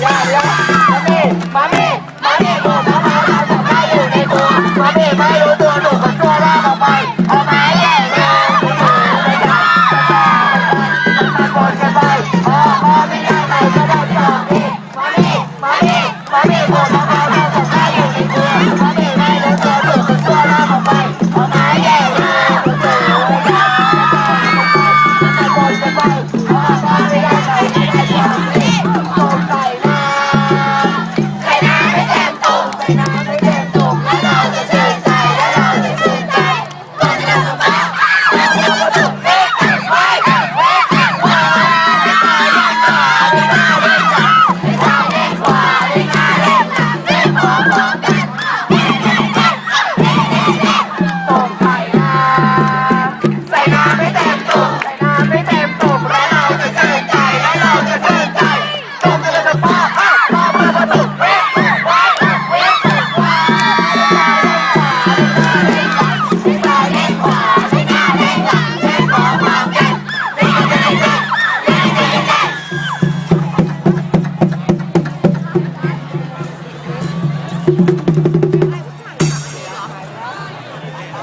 yeah, yeah.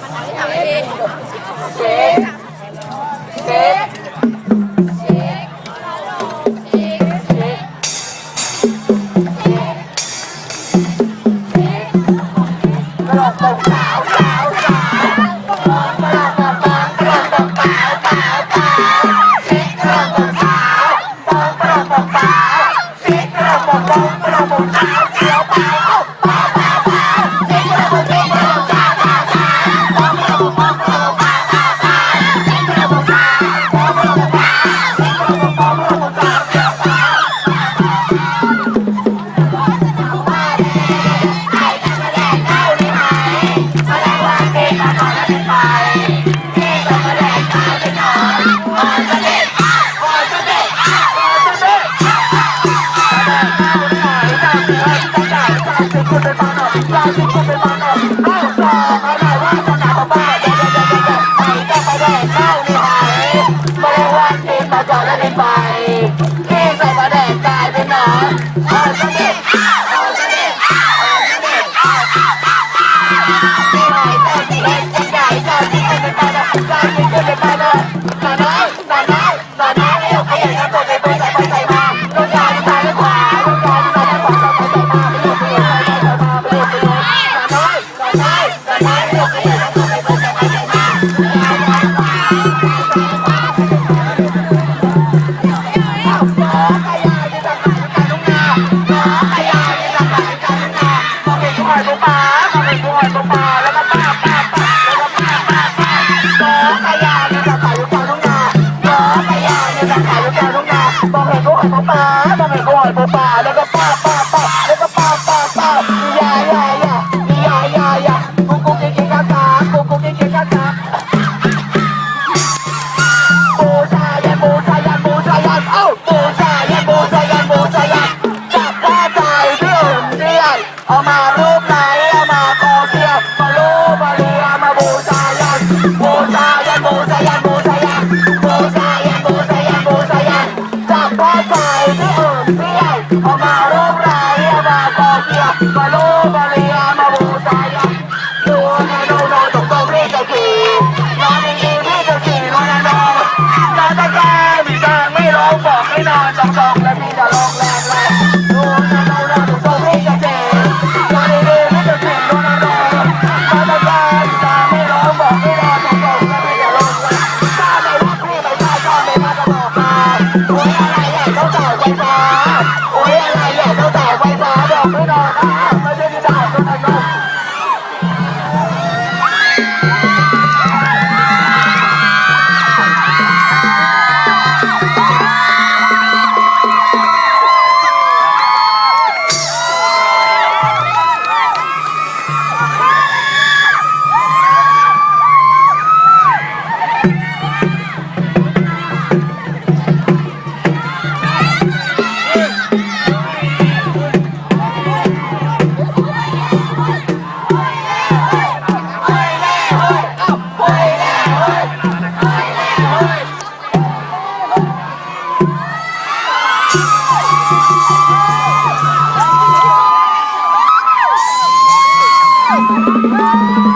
好嘞好嘞 ได้ไปพี่ส่ปลาแดกตายไปหนอนเอาสนิทเอาสนิทเอาสนิทเอาเอาเอาเอาทนอที่ไทนอนเนปลนคนเนปล Outside the arms, we out of our Woo!